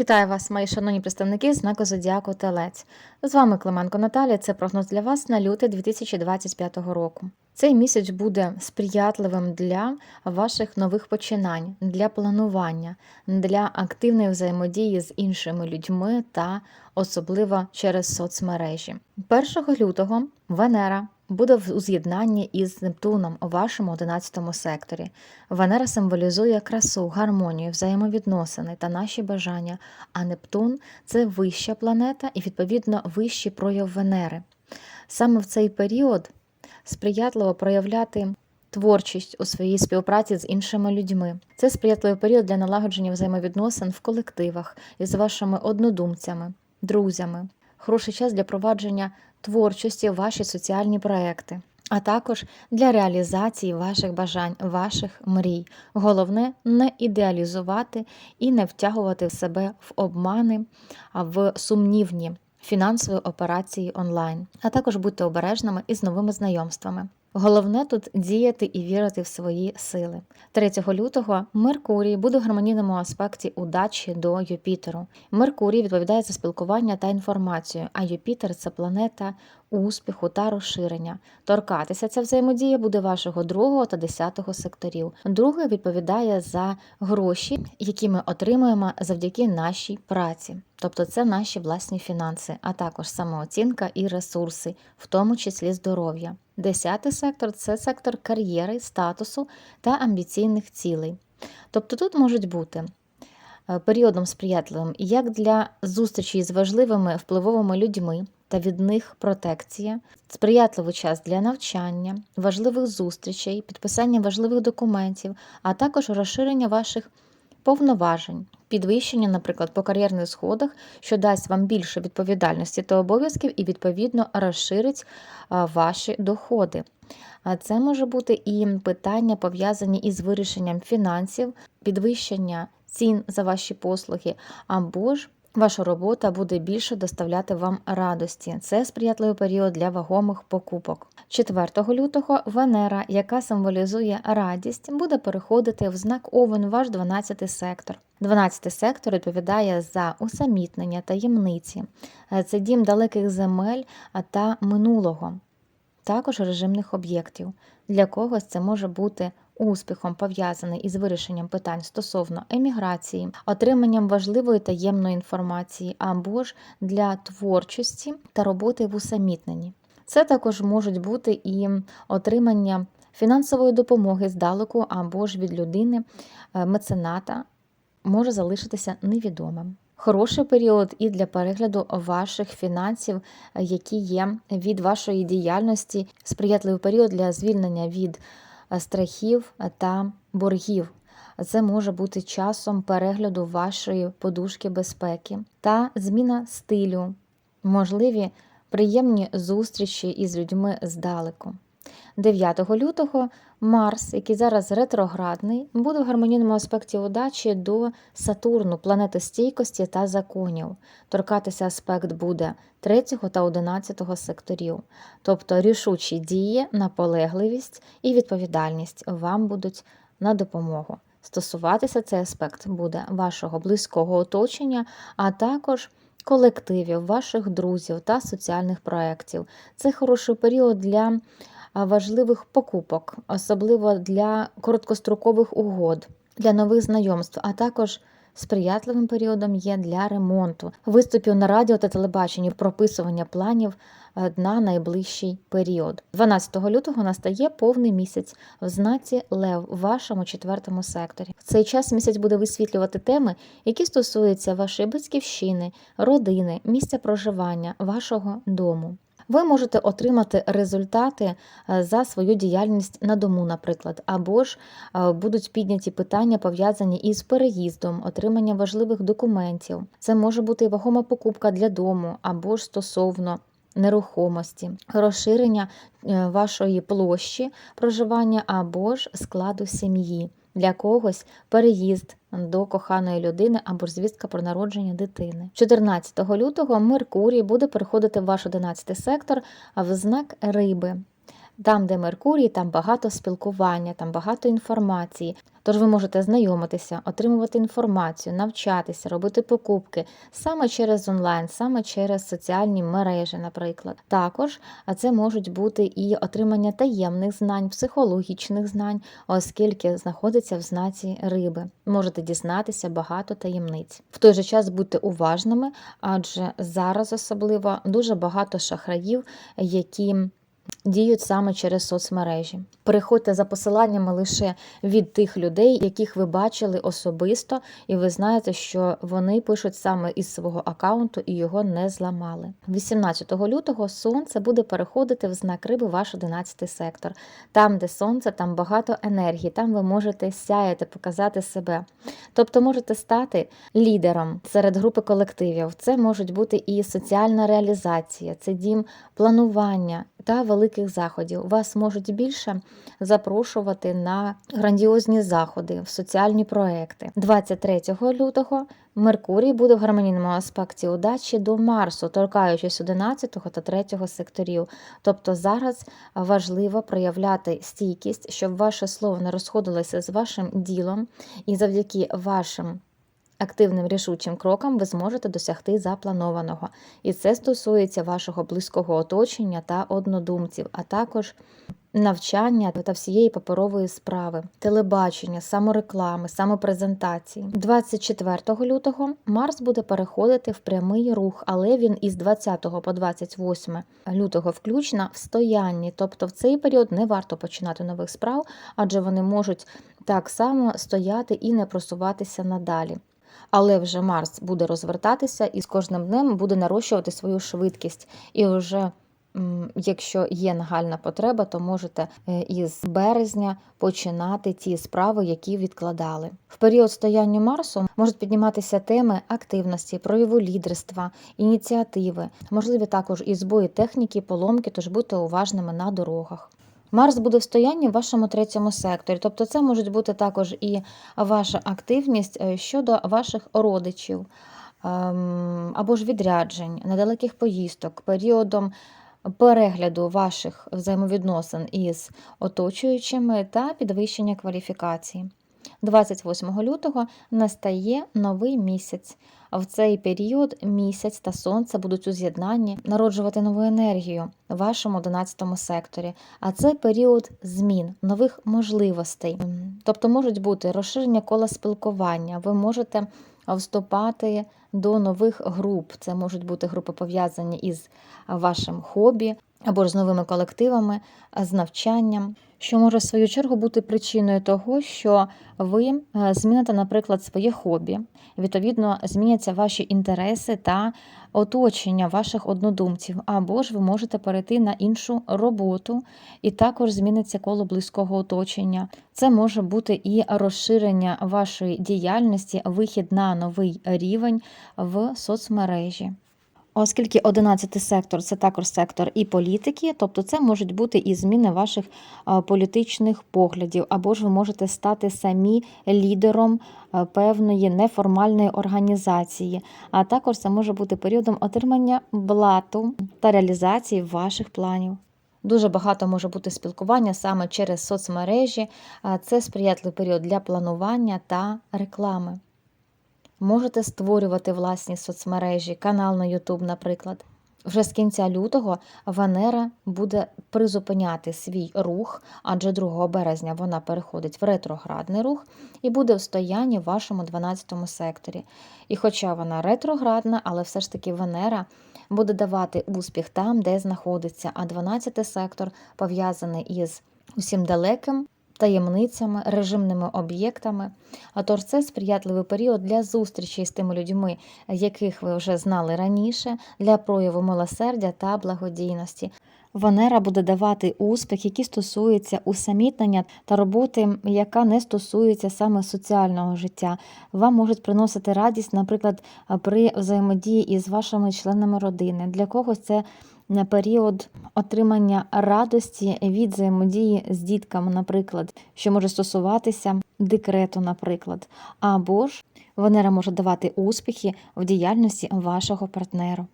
Вітаю вас, мої шановні представники знаку Зодіаку Телець. З вами Клименко Наталія. Це прогноз для вас на лютий 2025 року. Цей місяць буде сприятливим для ваших нових починань, для планування, для активної взаємодії з іншими людьми та особливо через соцмережі. 1 лютого Венера буде в- у з'єднанні із Нептуном у вашому 11 секторі. Венера символізує красу, гармонію, взаємовідносини та наші бажання, а Нептун це вища планета і, відповідно, вищий прояв Венери. Саме в цей період сприятливо проявляти творчість у своїй співпраці з іншими людьми. Це сприятливий період для налагодження взаємовідносин в колективах із вашими однодумцями, друзями. Хороший час для провадження творчості в ваші соціальні проекти, а також для реалізації ваших бажань, ваших мрій. Головне не ідеалізувати і не втягувати в себе в обмани, в сумнівні фінансові операції онлайн. А також будьте обережними із новими знайомствами. Головне тут діяти і вірити в свої сили. 3 лютого Меркурій буде в гармонійному аспекті удачі до Юпітеру. Меркурій відповідає за спілкування та інформацію, а Юпітер це планета успіху та розширення. Торкатися ця взаємодія буде вашого другого та десятого секторів. Другий відповідає за гроші, які ми отримуємо завдяки нашій праці. Тобто це наші власні фінанси, а також самооцінка і ресурси, в тому числі здоров'я. Десятий сектор це сектор кар'єри, статусу та амбіційних цілей. Тобто тут можуть бути е, періодом сприятливим як для зустрічі з важливими впливовими людьми та від них протекція, сприятливий час для навчання, важливих зустрічей, підписання важливих документів, а також розширення ваших повноважень, підвищення, наприклад, по кар'єрних сходах, що дасть вам більше відповідальності та обов'язків і, відповідно, розширить ваші доходи. А це може бути і питання, пов'язані із вирішенням фінансів, підвищення цін за ваші послуги, або ж ваша робота буде більше доставляти вам радості. Це сприятливий період для вагомих покупок. 4 лютого Венера, яка символізує радість, буде переходити в знак Овен, ваш 12 сектор. 12 сектор відповідає за усамітнення таємниці. Це дім далеких земель та минулого також режимних об'єктів. Для когось це може бути успіхом пов'язаний із вирішенням питань стосовно еміграції, отриманням важливої таємної інформації або ж для творчості та роботи в усамітненні. Це також можуть бути і отримання фінансової допомоги здалеку або ж від людини, е, мецената може залишитися невідомим. Хороший період і для перегляду ваших фінансів, які є від вашої діяльності, сприятливий період для звільнення від е, страхів та боргів. Це може бути часом перегляду вашої подушки безпеки та зміна стилю, можливі приємні зустрічі із людьми здалеку. 9 лютого Марс, який зараз ретроградний, буде в гармонійному аспекті удачі до Сатурну, планети стійкості та законів. Торкатися аспект буде 3 та 11 секторів. Тобто рішучі дії, наполегливість і відповідальність вам будуть на допомогу. Стосуватися цей аспект буде вашого близького оточення, а також колективів, ваших друзів та соціальних проєктів. Це хороший період для важливих покупок, особливо для короткострокових угод, для нових знайомств, а також сприятливим періодом є для ремонту, виступів на радіо та телебаченні, прописування планів е, на найближчий період. 12 лютого настає повний місяць в знаці Лев в вашому четвертому секторі. В цей час місяць буде висвітлювати теми, які стосуються вашої батьківщини, родини, місця проживання, вашого дому. Ви можете отримати результати е, за свою діяльність на дому, наприклад, або ж е, будуть підняті питання, пов'язані із переїздом, отриманням важливих документів. Це може бути вагома покупка для дому, або ж стосовно нерухомості, розширення е, вашої площі проживання або ж складу сім'ї. Для когось переїзд до коханої людини або ж звістка про народження дитини. 14 лютого Меркурій буде переходити в ваш 11 сектор в знак риби. Там, де Меркурій, там багато спілкування, там багато інформації. Тож ви можете знайомитися, отримувати інформацію, навчатися, робити покупки саме через онлайн, саме через соціальні мережі, наприклад. Також це можуть бути і отримання таємних знань, психологічних знань, оскільки знаходиться в знаці риби. Можете дізнатися багато таємниць. В той же час будьте уважними, адже зараз особливо дуже багато шахраїв, які діють саме через соцмережі. Переходьте за посиланнями лише від тих людей, яких ви бачили особисто, і ви знаєте, що вони пишуть саме із свого аккаунту і його не зламали. 18 лютого сонце буде переходити в знак риби ваш 11 сектор. Там, де сонце, там багато енергії, там ви можете сяяти, показати себе. Тобто можете стати лідером серед групи колективів. Це можуть бути і соціальна реалізація, це дім планування та великих заходів. Вас можуть більше запрошувати на грандіозні заходи, в соціальні проекти. 23 лютого Меркурій буде в гармонійному аспекті удачі до Марсу, торкаючись 11 та 3 секторів. Тобто зараз важливо проявляти стійкість, щоб ваше слово не розходилося з вашим ділом, і завдяки вашим активним рішучим крокам ви зможете досягти запланованого. І це стосується вашого близького оточення та однодумців, а також навчання та всієї паперової справи, телебачення, самореклами, самопрезентації. 24 лютого Марс буде переходити в прямий рух, але він із 20 по 28 лютого включно в стоянні, тобто в цей період не варто починати нових справ, адже вони можуть так само стояти і не просуватися надалі. Але вже Марс буде розвертатися і з кожним днем буде нарощувати свою швидкість. І вже, якщо є нагальна потреба, то можете е, із березня починати ті справи, які відкладали. В період стояння Марсу можуть підніматися теми активності, прояву лідерства, ініціативи, можливі також і збої техніки, поломки, тож будьте уважними на дорогах. Марс буде в стоянні в вашому третьому секторі, тобто це можуть бути також і ваша активність е, щодо ваших родичів ем, або ж відряджень, недалеких поїздок, періодом перегляду ваших взаємовідносин із оточуючими та підвищення кваліфікації. 28 лютого настає новий місяць. В цей період місяць та сонце будуть у з'єднанні народжувати нову енергію в вашому 11 секторі. А це період змін, нових можливостей. Тобто можуть бути розширення кола спілкування, ви можете вступати до нових груп. Це можуть бути групи пов'язані із вашим хобі або ж з новими колективами, з навчанням що може в свою чергу бути причиною того, що ви е, зміните, наприклад, своє хобі, відповідно, зміняться ваші інтереси та оточення ваших однодумців, або ж ви можете перейти на іншу роботу, і також зміниться коло близького оточення. Це може бути і розширення вашої діяльності, вихід на новий рівень в соцмережі. Оскільки 11 сектор це також сектор і політики, тобто це можуть бути і зміни ваших політичних поглядів, або ж ви можете стати самі лідером певної неформальної організації, а також це може бути періодом отримання блату та реалізації ваших планів. Дуже багато може бути спілкування саме через соцмережі, це сприятливий період для планування та реклами. Можете створювати власні соцмережі, канал на YouTube, наприклад. Вже з кінця лютого Венера буде призупиняти свій рух, адже 2 березня вона переходить в ретроградний рух і буде в стоянні в вашому 12 секторі. І хоча вона ретроградна, але все ж таки Венера буде давати успіх там, де знаходиться, а 12 сектор пов'язаний із усім далеким таємницями, режимними об'єктами. А тож це сприятливий період для зустрічі з тими людьми, яких ви вже знали раніше, для прояву милосердя та благодійності. Венера буде давати успіх, який стосується усамітнення та роботи, яка не стосується саме соціального життя. Вам можуть приносити радість, наприклад, при взаємодії із вашими членами родини. Для когось це на період отримання радості від взаємодії з дітками, наприклад, що може стосуватися декрету, наприклад, або ж Венера може давати успіхи в діяльності вашого партнеру.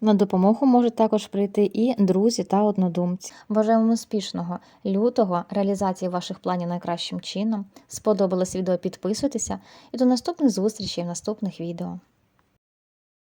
На допомогу можуть також прийти і друзі та однодумці. Бажаємо успішного лютого, реалізації ваших планів найкращим чином. Сподобалось відео, підписуйтеся і до наступних зустрічей в наступних відео.